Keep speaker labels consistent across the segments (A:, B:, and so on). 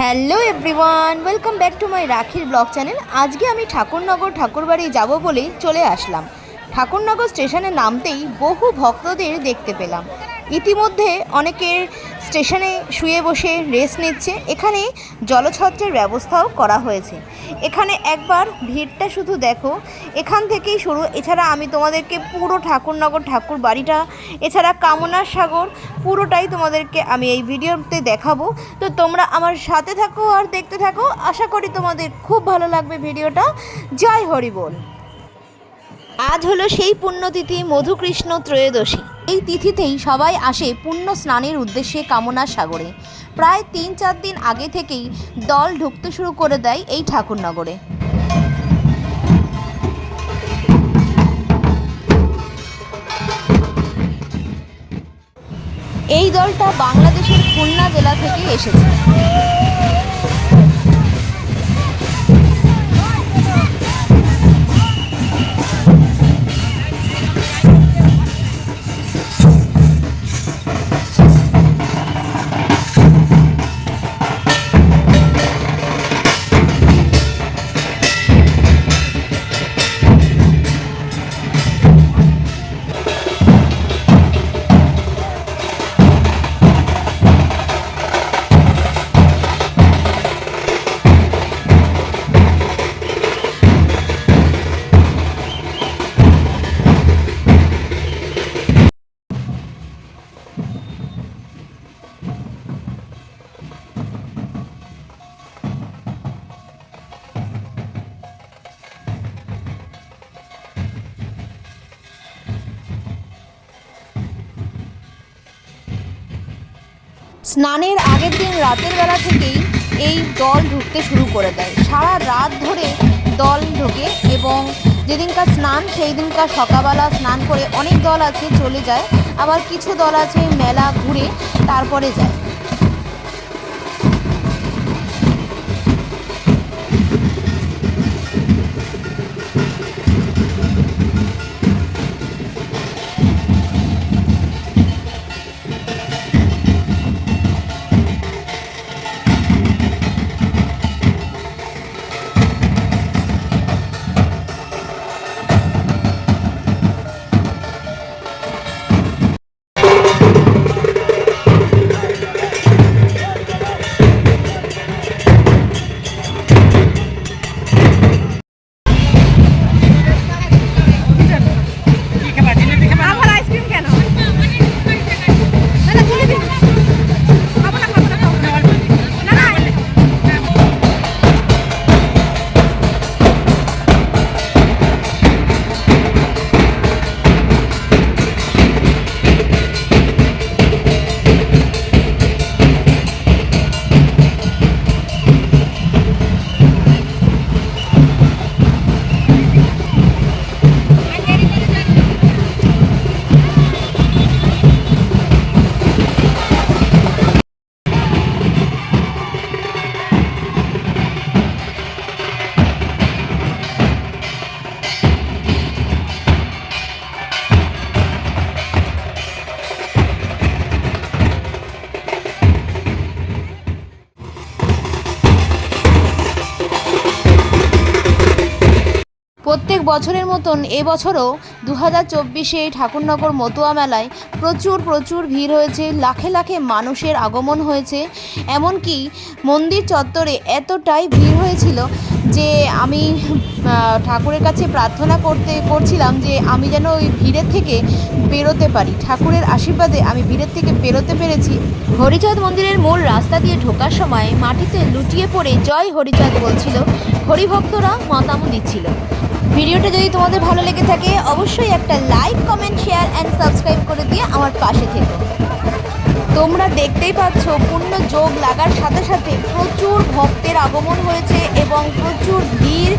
A: Hello everyone, welcome back to my রাখির blog channel. আজকে আমি ঠাকুরনগর ঠাকুরবাড়ি যাব বলে চলে আসলাম। ঠাকুরনগর স্টেশনে নামতেই বহু ভক্তদের দেখতে পেলাম। ইতিমধ্যে অনেকের স্টেশনে শুয়ে বসে রেস্ট নিচ্ছে। এখানে জলছত্রের ব্যবস্থাও করা হয়েছে। এখানে একবার ভিড়টা শুধু দেখো। এখান থেকেই শুরু। এছাড়া আমি তোমাদেরকে পুরো ঠাকুরনগর ঠাকুর বাড়িটা, এছাড়া কামনার সাগর, পুরোটাই তোমাদেরকে আমি এই ভিডিওতে দেখাবো। তো তোমরা আমার সাথে থাকো আর দেখতে থাকো। আশা করি তোমাদের খুব ভালো লাগবে ভিডিওটা। জয় হরি বল আজ হলো সেই পুণ্যতিথি মধুকৃষ্ণ ত্রয়োদশী। এই তিথিতেই সবাই আসে পুণ্য স্নানের উদ্দেশ্যে কামনা সাগরে। প্রায় তিন চার দিন আগে থেকেই দল ঢুকতে শুরু করে দেয় এই ঠাকুরনগরে। এই দলটা বাংলাদেশের খুলনা জেলা থেকে এসেছে। স্নানের আগের দিন রাতের বেলা থেকেই এই দল ঢুকতে শুরু করে দেয়। সারা রাত ধরে দল ঢোকে এবং যেদিনকার স্নান সেই দিনকার সকালবেলা স্নান করে অনেক দল আছে, চলে যায়। আবার কিছু দল আছে, মেলা ঘুরে তারপরে যায়। মতন এবছরও দু হাজার চব্বিশে ঠাকুরনগর মতুয়া মেলায় প্রচুর প্রচুর ভিড় হয়েছে, লাখে লাখে মানুষের আগমন হয়েছে। এমনকি মন্দির চত্বরে এতটাই ভিড় হয়েছিল যে আমি ঠাকুরের কাছে প্রার্থনা করতে, করছিলাম যে আমি যেন ওই ভিড়ের থেকে বেরোতে পারি। ঠাকুরের আশীর্বাদে আমি ভিড়ের থেকে বেরোতে পেরেছি। হরিচাঁদ মন্দিরের মূল রাস্তা দিয়ে ঢোকার সময় মাটিতে লুটিয়ে পড়ে জয় হরিচাঁদ বলছিল। হরিভক্তরা মতামত দিচ্ছিল। ভিডিওটা যদি তোমাদের ভালো লেগে থাকে, অবশ্যই একটা like comment share and subscribe করে দিয়ে আমার পাশে থেকো। তোমরা দেখতেই পাচ্ছ, পূর্ণ যোগ লাগার সাথে সাথে প্রচুর ভক্তের আগমন হয়েছে এবং প্রচুর ভিড়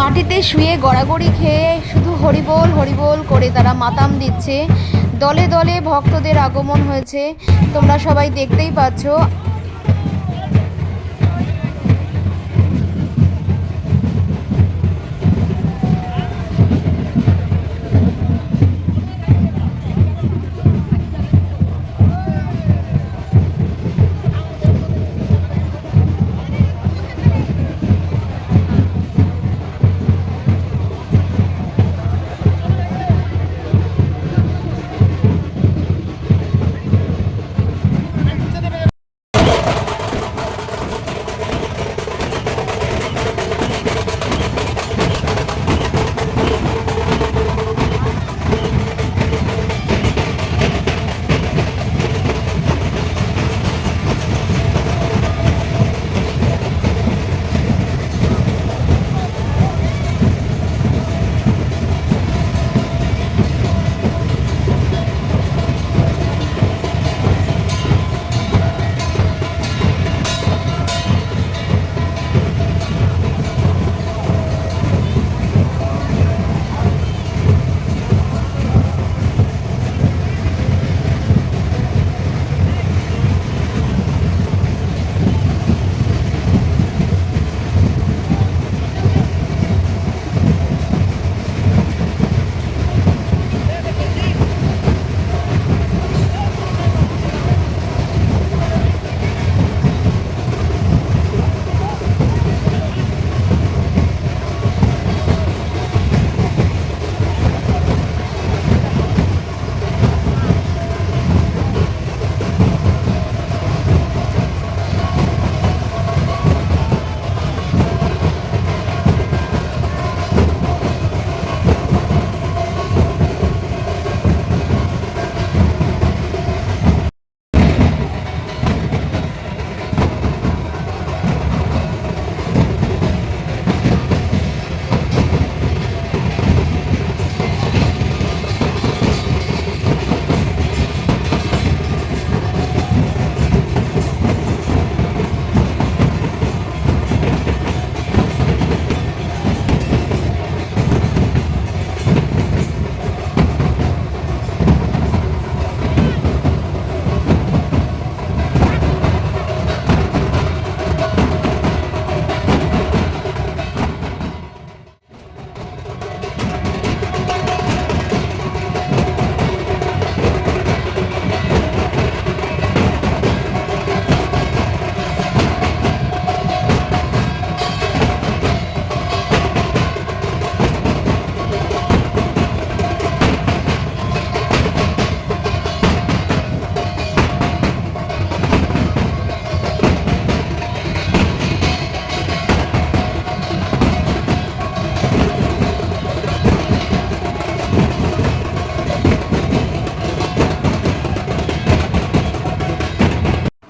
A: মাটিতে শুয়ে গড়াগড়ি খেয়ে শুধু হরিবোল হরিবোল করে তারা মাতাম দিচ্ছে। দলে দলে ভক্তদের আগমন হয়েছে। তোমরা সবাই দেখতেই পাচ্ছ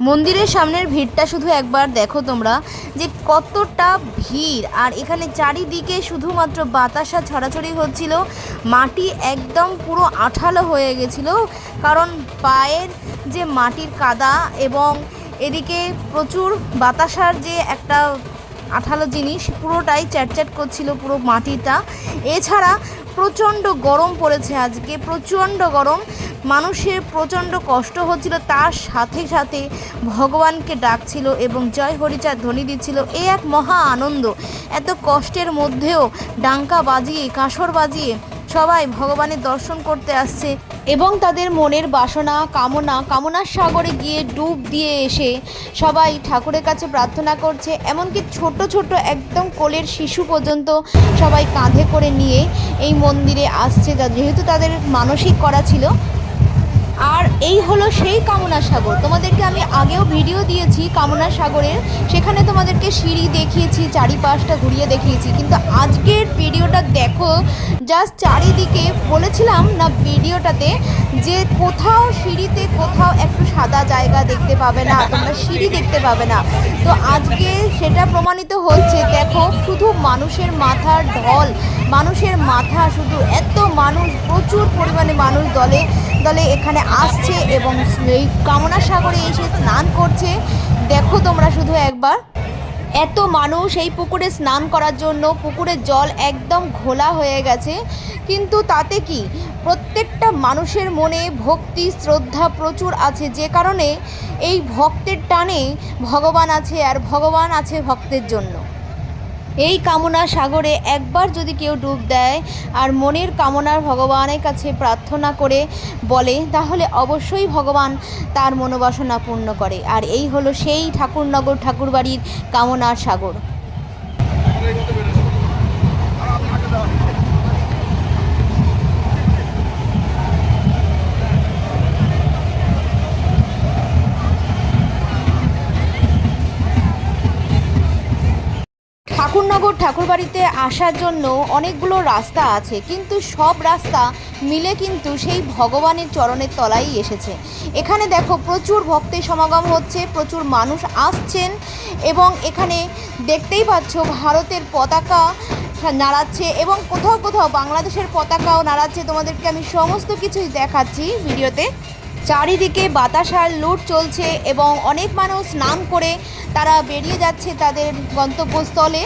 A: মন্দিরের সামনের ভিড়টা শুধু একবার দেখো তোমরা, যে কতটা ভিড়। আর এখানে চারিদিকে শুধুমাত্র বাতাসা ছড়াছড়ি হচ্ছিল, মাটি একদম পুরো আঠালো হয়ে গেছিল, কারণ পায়ের যে মাটির কাদা এবং এদিকে প্রচুর বাতাসার যে একটা আঠালো জিনিস, পুরোটাই চ্যাটচ্যাট করছিল পুরো মাটিটা। এছাড়া প্রচণ্ড গরম পড়েছে আজকে, প্রচণ্ড গরম। মানুষের প্রচণ্ড কষ্ট হচ্ছিল, তার সাথে সাথে ভগবানকে ডাকছিল এবং জয় হরিচার ধ্বনি দিচ্ছিল। এ এক মহা আনন্দ। এত কষ্টের মধ্যেও ডাঙ্কা বাজিয়ে, কাঁসর বাজিয়ে সবাই ভগবানের দর্শন করতে আসছে এবং তাদের মনের বাসনা, কামনা, কামনার সাগরে গিয়ে ডুব দিয়ে এসে সবাই ঠাকুরের কাছে প্রার্থনা করছে। এমনকি ছোট ছোট একদম কোলের শিশু পর্যন্ত সবাই কাঁধে করে নিয়ে এই মন্দিরে আসছে। যেহেতু তাদের মানসিক করা ছিল আর এই হলো সেই কামনা সাগর। তোমাদেরকে আমি আগেও ভিডিও দিয়েছি কামনা সাগরের। সেখানে তোমাদেরকে সিঁড়ি দেখিয়েছি, চারিপাশটা ঘুরিয়ে দেখিয়েছি। কিন্তু আজকের ভিডিওটা দেখো জাস্ট চারিদিকে বলেছিলাম না ভিডিওটাতে যে কোথাও সিঁড়িতে কোথাও একটু সাদা জায়গা দেখতে পাবে না, তোমরা সিঁড়ি দেখতে পাবে না। তো আজকে সেটা প্রমাণিত হচ্ছে, দেখো শুধু মানুষের মাথার ঢল, মানুষের মাথা শুধু এত মানুষ প্রচুর পরিমাণে মানুষ দলে দলে এখানে আসছে এবং এই কামনা সাগরে এসে স্নান করছে। দেখো তোমরা শুধু একবার। এত মানুষ এই পুকুরে স্নান করার জন্য, পুকুরের জল একদম ঘোলা হয়ে গেছে। কিন্তু তাতে কি? প্রত্যেকটা মানুষের মনে ভক্তি, শ্রদ্ধা প্রচুর আছে। যে কারণে এই ভক্তের টানে ভগবান আছে আর ভগবান আছে ভক্তের জন্য। এই কামনা সাগরে একবার যদি কেউ ডুব দেয় আর মনের কামনার ভগবানের কাছে প্রার্থনা করে বলে, তাহলে অবশ্যই ভগবান তার মনোবাসনা পূর্ণ করে। আর এই হলো সেই ঠাকুরনগর ঠাকুরবাড়ির কামনার সাগর। ঠাকুরনগর ঠাকুরবাড়িতে আসার জন্য অনেকগুলো রাস্তা আছে, কিন্তু সব রাস্তা মিলে কিন্তু সেই ভগবানের চরণের তলায় এসেছে। এখানে দেখো প্রচুর ভক্তের সমাগম হচ্ছে, প্রচুর মানুষ আসছেন এবং এখানে দেখতেই পাচ্ছ ভারতের পতাকা নাড়াচ্ছে এবং কোথাও কোথাও বাংলাদেশের পতাকাও নাড়াচ্ছে। তোমাদেরকে আমি সমস্ত কিছুই দেখাচ্ছি ভিডিওতে। চারিদিকে বাতাসার লুট চলছে এবং অনেক মানুষ স্নান করে তারা বেরিয়ে যাচ্ছে তাদের গন্তব্যস্থলে।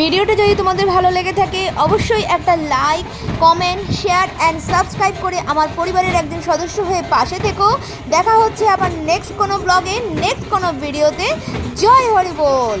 A: ভিডিওটা যদি তোমাদের ভালো লেগে থাকে, অবশ্যই একটা like comment share and subscribe করে আমার পরিবারের একজন সদস্য হয়ে পাশে থেকো। দেখা হচ্ছে আবার নেক্সট কোনো ব্লগে নেক্সট কোনো ভিডিওতে জয় হরি বল!